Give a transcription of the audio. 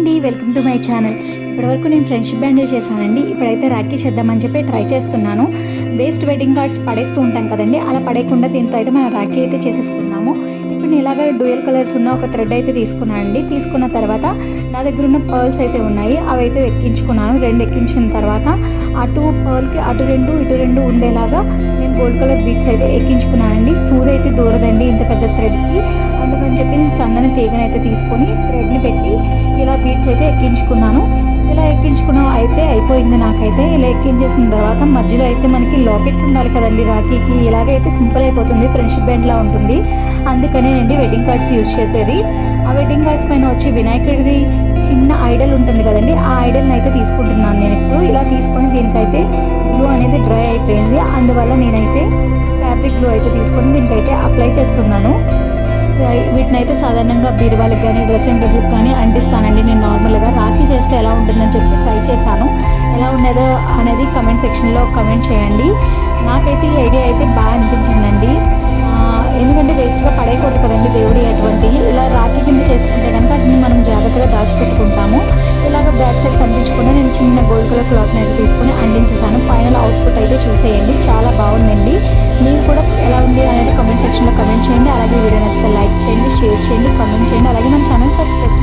అండి welcome to my channel. ఇప్పటివరకు నేను ఫ్రెండ్షిప్ బ్యాండిల్ చేశానండి. ఇప్పుడైతే రాఖీ చేద్దామని చెప్పి ట్రై చేస్తున్నాను. వేస్ట్ వెడ్డింగ్ కార్డ్స్ పడేస్తూ ఉంటాం కదండి అలా పడేయకుండా దీంతో అయితే మనం రాఖీ అయితే చేసేసుకున్నాము ఇప్పుడు నేను ఇలాగ డ్యూయల్ కలర్స్ ఉన్న ఒక థ్రెడ్ అయితే తీసుకున్నాను అండి. తీసుకున్న తర్వాత నా దగ్గర ఉన్న పర్ల్స్ అయితే ఉన్నాయి. అవి అయితే ఎక్కించుకున్నాను. రెండు ఎక్కించిన తర్వాత అటు పర్ల్కి అటు రెండు ఇటు రెండు ఉండేలాగా నేను గోల్డ్ కలర్ బీట్స్ అయితే ఎక్కించుకున్నానండి. సూది అయితే దూరదండి ఇంత పెద్ద అయితే తీసుకొని థ్రెడ్ని పెట్టి ఇలా బీట్స్ అయితే ఎక్కించుకున్నాను. ఇలా ఎక్కించుకున్న అయితే అయిపోయింది నాకైతే. ఇలా ఎక్కించేసిన తర్వాత మధ్యలో అయితే మనకి లాకెట్ ఉండాలి కదండి రాఖీకి. ఇలాగైతే సింపుల్ అయిపోతుంది ఫ్రెండ్షిప్ బ్యాండ్లా ఉంటుంది. అందుకనేనండి వెడ్డింగ్ కార్డ్స్ యూజ్ చేసేది. ఆ వెడ్డింగ్ కార్డ్స్ పైన వచ్చి వినాయకుడిది చిన్న ఐడల్ ఉంటుంది కదండి ఆ ఐడల్ని అయితే తీసుకుంటున్నాను నేను ఇప్పుడు. ఇలా తీసుకొని దీనికైతే గ్లూ అనేది డ్రై అయిపోయింది. అందువల్ల నేనైతే ఫ్యాబ్రిక్ గ్లూ అయితే తీసుకొని దీనికైతే అప్లై చేస్తున్నాను. వీటిని అయితే సాధారణంగా బీరువాళ్ళకి కానీ డ్రెస్సింగ్ టేబుల్కి కానీ అంటిస్తానండి. నేను నార్మల్గా రాఖీ చేస్తే ఎలా ఉంటుందని చెప్పి ట్రై చేశాను. ఎలా ఉండేదో అనేది కమెంట్ సెక్షన్లో కమెంట్ చేయండి. నాకైతే ఈ ఐడియా అయితే బాగా అనిపించిందండి. ఎందుకంటే వేస్ట్గా పడేయకూడదు కదండి దేవుడి అటువంటి. ఇలా రాఖీ కింద చేసుకుంటే కనుక వాటిని మనం జాగ్రత్తగా దాచిపెట్టుకుంటాము. ఇలాగ బ్యాక్ సైడ్ కనిపించకుండా నేను చిన్న గోల్డ్ కలర్ క్లాత్ని అయితే తీసుకొని అందించేసాను ఫైనల్ అవుట్పుట్ అయితే చూసేయండి. చాలా బాగుందండి. మీరు కూడా ఎలా ఉంది అనేది కమెంట్ సెక్షన్లో కమెంట్ చేయండి. అలాగే వీడియో నచ్చితే లైక్ షేర్ చేయండి కామెంట్ చేయండి అలాగే మన ఛానల్ సబ్స్క్రైబ్